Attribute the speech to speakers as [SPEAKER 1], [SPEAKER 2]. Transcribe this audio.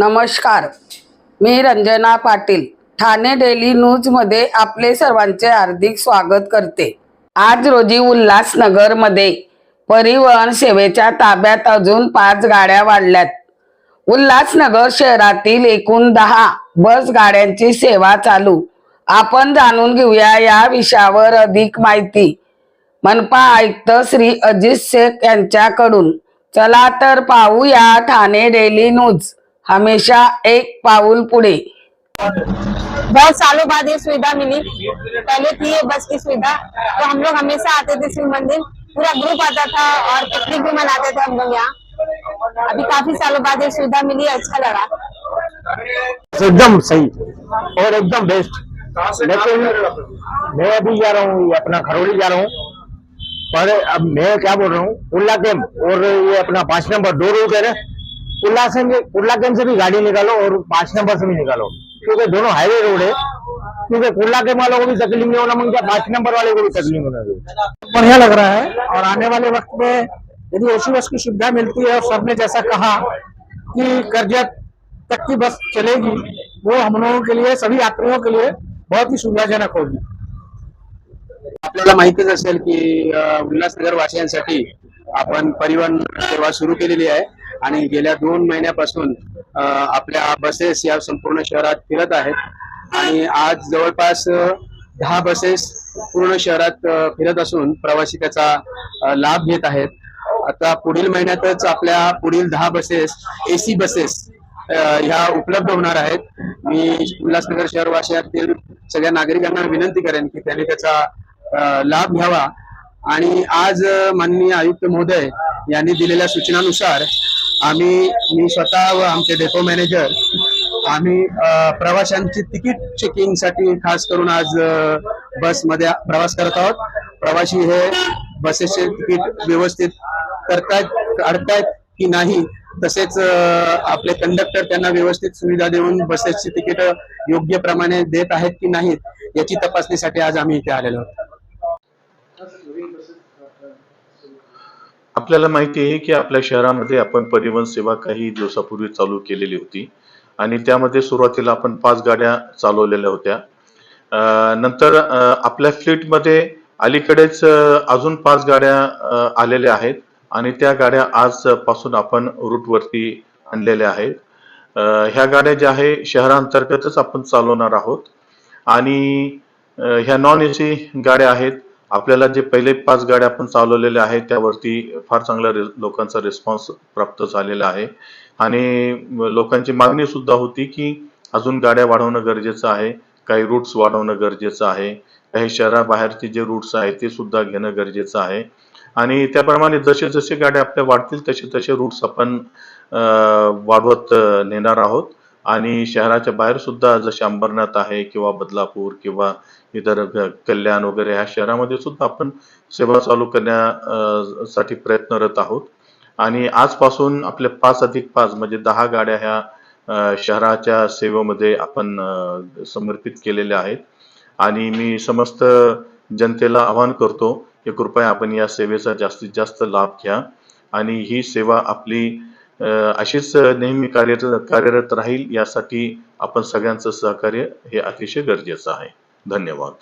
[SPEAKER 1] नमस्कार. मी रंजना पाटील ठाणे डेली न्यूजमध्ये आपले सर्वांचे हार्दिक स्वागत करते. आज रोजी उल्हासनगरमध्ये परिवहन सेवेच्या ताब्यात अजून पाच गाड्या वाढल्यात. उल्हासनगर शहरातील एकूण दहा बस गाड्यांची सेवा चालू. आपण जाणून घेऊया या विषयावर अधिक माहिती. मनपा आयुक्त श्री अजित शेख यांच्याकडून. चला तर पाहूया ठाणे डेली न्यूज. हमेशा एक पाउल पुड़े
[SPEAKER 2] बहुत सालों बाद ये सुविधा मिली। पहले थी ये बस की सुविधा तो हम लोग हमेशा आते थे शिव मंदिर। पूरा ग्रुप आता था और पिकनिक भी मनाते थे हम लोग यहाँ। अभी काफ़ी सालों बाद ये सुविधा मिली अच्छा लगा।
[SPEAKER 3] एकदम सही और एकदम बेस्ट लेकिन मैं अभी जा रहा हूँ अपना खरोड़ी जा रहा हूँ। पर अब मैं क्या बोल रहा हूँ उल्ला कैम्प और ये अपना पाँच नंबर दो रूट है ना? उल्ला से भी उल्ला कैम्प से भी गाड़ी निकालो और पाँच नंबर से भी निकालो। क्योंकि दोनों हाईवे रोड है। क्योंकि कुल्ला के वालों को भी तकलीफ़ नहीं होना मंगता पाँच नंबर वाले को भी तकलीफ़ होना चाहिए।
[SPEAKER 4] बढ़िया लग रहा है और आने वाले वक्त में यदि ऐसी बस की सुविधा मिलती है और सबने जैसा कहा कि करजत तक की बस चलेगी वो हम लोगों के लिए सभी यात्रियों के लिए बहुत ही सुविधाजनक होगी।
[SPEAKER 5] आपल्याला माहितीच असेल की उल्हासनगर वासियांसाठी आपण परिवहन सेवा सुरू केलेली आहे. आणि गेल्या दोन महिन्यापासून आपल्या बसेस या संपूर्ण शहरात फिरत आहेत. आणि आज जवळपास दहा बसेस पूर्ण शहरात फिरत असून प्रवासी त्याचा लाभ घेत आहेत. आता पुढील महिन्यातच आपल्या पुढील दहा बसेस एसी बसेस ह्या उपलब्ध होणार आहेत. मी उल्हासनगर शहरवासियातील सगळ्या नागरिकांना विनंती करेन की त्यांनी त्याचा लाभ घ्यावा. आणि आज माननीय आयुक्त महोदय यांनी दिलेल्या सूचनानुसार आम्ही मी स्वतः व आमचे डेपो मॅनेजर आम्ही प्रवाशांची तिकीट चेकिंगसाठी खास करून आज बसमध्ये प्रवास करत आहोत. प्रवासी हे बसेसचे तिकीट व्यवस्थित करतायत काढतायत की नाही तसेच आपले कंडक्टर त्यांना व्यवस्थित सुविधा देऊन बसेसची तिकीट योग्य प्रमाणे देत आहेत की नाहीत याची तपासणीसाठी आज आम्ही इथे आलेलो आहोत.
[SPEAKER 6] आपल्याला माहिती आहे की आपल्या शहरामध्ये आपण परिवहन सेवा काही दिवसापूर्वी चालू केलेली होती. आणि त्यामध्ये सुरुवातीला आपण पाच गाड्या चालवलेल्या होत्या. नंतर आपल्या फ्लीटमध्ये अलीकडेच अजून पाच गाड्या आलेल्या आहेत. आणि त्या गाड्या आजपासून आपण रूटवरती आणलेल्या आहेत. ह्या गाड्या ज्या आहे शहरांतर्गतच आपण चालवणार आहोत. आणि ह्या नॉन एसी गाड्या आहेत आपल्याला जे पहिले पाच गाड्या आपण चालवलेल्या आहेत त्यावरती फार चांगला लोकांचा रिस्पॉन्स प्राप्त झालेला आहे. आणि लोकांची मागणी सुद्धा होती की अजून गाड्या वाढवणं गरजेचं आहे काही रूट्स वाढवणं गरजेचं आहे काही शहराबाहेरचे जे रूट्स आहेत ते सुद्धा घेणं गरजेचं आहे. आणि त्याप्रमाणे जसे जसे गाड्या आपल्या वाढतील तसे तसे रूट्स आपण वाढवत नेणार आहोत. आणि शहराच्या बाहेर सुद्धा जसे अंबरनाथ आहे किंवा बदलापूर किंवा इतर कल्याण वगैरे ह्या शहरामध्ये सुद्धा आपण सेवा चालू करण्यासाठी प्रयत्नरत आहोत. आणि आजपासून आपल्या पाच अधिक पाच म्हणजे दहा गाड्या ह्या शहराच्या सेवेमध्ये आपण समर्पित केलेल्या आहेत. आणि मी समस्त जनतेला आवाहन करतो की कृपया आपण या सेवेचा जास्तीत जास्त लाभ घ्या. आणि ही सेवा आपली अशीच नेहमी कार्यरत कार्यरत राहील यासाठी आपण सगळ्यांचं सहकार्य हे अतिशय गरजेचं आहे. धन्यवाद.